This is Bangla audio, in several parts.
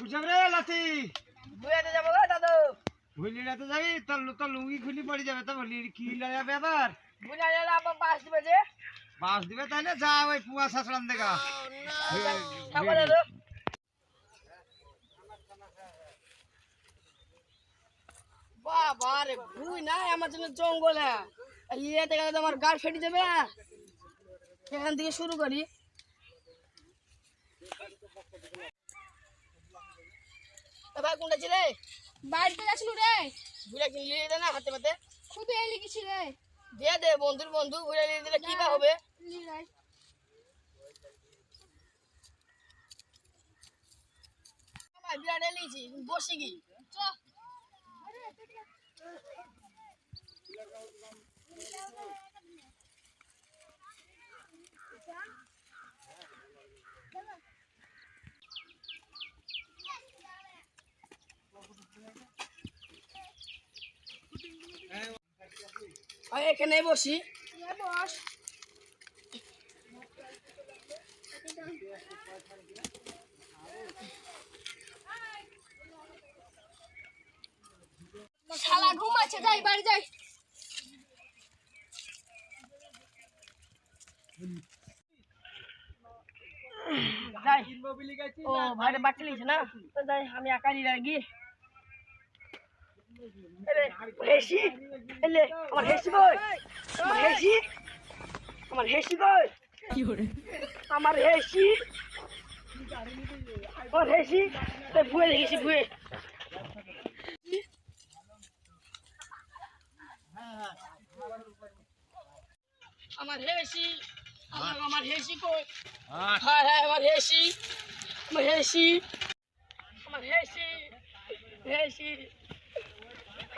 কুচাম রে লাতি বুয়াতে যাব গো দাদু ভুলি রাতে যাবি তোর তোর লুঙ্গি খুলি পড়ে যাবে তো বলি কি লাগা ব্যাপার বুঝা গেল আবার পাঁচ দিবে যে বাস দিবে তাইলে যা ওই পুয়া শাসলাম দেখা থাকো দাদু বাবা রে বুই না আমার জন্য জঙ্গলে ইয়েতে গেলে তো আমার গাড় ফেটে যাবে এখান থেকে শুরু করি ভাই কোনটা ছিলে? বাড়িতে যাচ্ছিল রে। বুড়া কিনলি দে না হাতে পাতে? শুধু এলি কিছু রে দিয়ে দে বন্ধুর বন্ধু বুড়া নিয়ে দিলে কি বা হবে? বিরাট এলিয়েছি বসে কি চ। আমি এখানে বসি। বস। শালা ঘুমাচ্ছে যাই বাড়ি যাই। যাই। ও ভাইরে বাচ্চা লিয়েছে না? তো যাই আমি একাই লাগি এলে হেসি, এলে, আমার হেসি বই আমার হেসি আমার হেসি বই আমার হেসি আমার হেসি। তো ভুয়ে দেখেছি, ভুয়ে। আমার হেসি, আমার আমার হেসি কই? হায় হায়, আমার হেসি আমার হেসি আমার হেসি হেসি।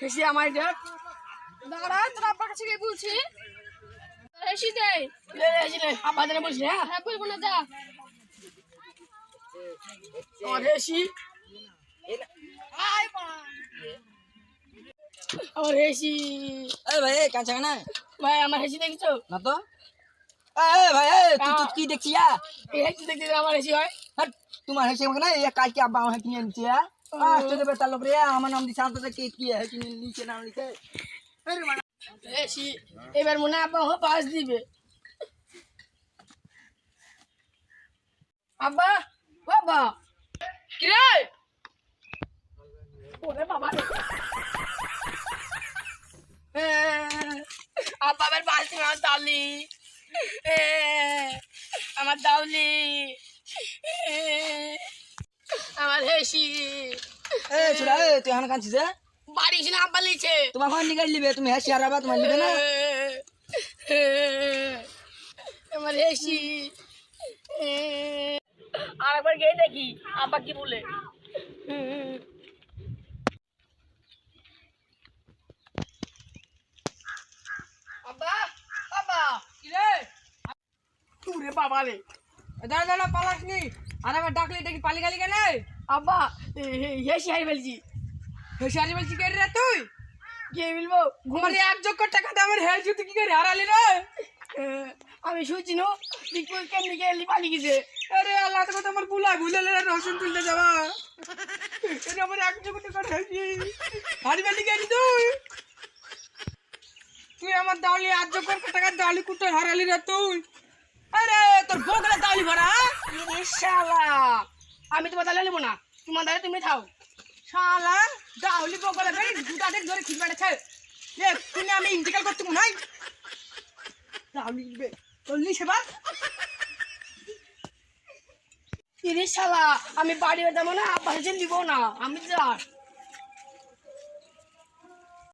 হেসি আমার দাঁড়া তোর আব্বার কাছে গিয়ে বলছি তোর আসি জানে বলছি হ্যাঁ হ্যাঁ বলব না যা আমার হেসি। এই ভাই কাঁচা না ভাই আমার হেসি দেখছ? না তো? এই ভাই তুই তুই কি দেখছিস এই হেসি দেখতে আমার হেসি হয়। হাট, তোমার হেসে আমাকে না? এই কালকে আব্বা আমাকে কিনে নিচ্ছে আ? আশ্চর্য বেতার লোক রে আমার নাম দিছে আনতে কে কি হে কিনে নিচে নাম লিখে মানে হেসি। এবার মনে আব্বা আমার পাস দিবে। আব্বা বাবা কিরে? ওরে বাবা রে। এ, আব্বা আবার পাস দিবে আমার এ, আমার দাউলি এ, আমার হেসি। এই ছোড়া এই তুই এখন কাঁদছিস বাড়ি এসে আব্বা লিছে। তোমার ঘর নিকাল লিবে তুমি হেসে হারাবা তোমার লিবে না? আমার হেসি। আরেকবার গিয়ে দেখি আব্বা কি বলে। আব্বা আব্বা কি রে রে দাঁড়া দাঁড়া, পালাস নি। আর আবার ডাকলি, দেখি পালি গালি কেন? আব্বা হেসি হাই ফেলছি। হেসে হারি বলছি কে রে তুই? গিয়ে বলব ঘুমারে এক যোগ টাকা দে আমার হেসে তুই কি করে হারালি রে? আমি শুনছি নো বিপুল কেমনি গেলি পালি গেছে আরে, আল্লাহ তো আমার বুলা ভুলে রসুন তুলতে যাবা। এটা আমার এক যোগ টাকা হেসি হারি বালি গেলি তুই? তুই আমার দাওলি আজ যোগ টাকা দাওলি কুতো হারালি রে তুই। আরে তোর বগলে দাওলি ভরা শালা আমি তোমার তাহলে নেব না তোমার দ্বারা তুমি খাও শালা দাওলি বগলে বেরি দুটা দিন ধরে খিল বেড়েছে এ তুমি আমি ইন্টিকাল করতে হয় তা আমি চল্লিশ সেবার তিরিশ সালা আমি বাড়ি যাব না আব্বা হেসে নিবো না আমি যা।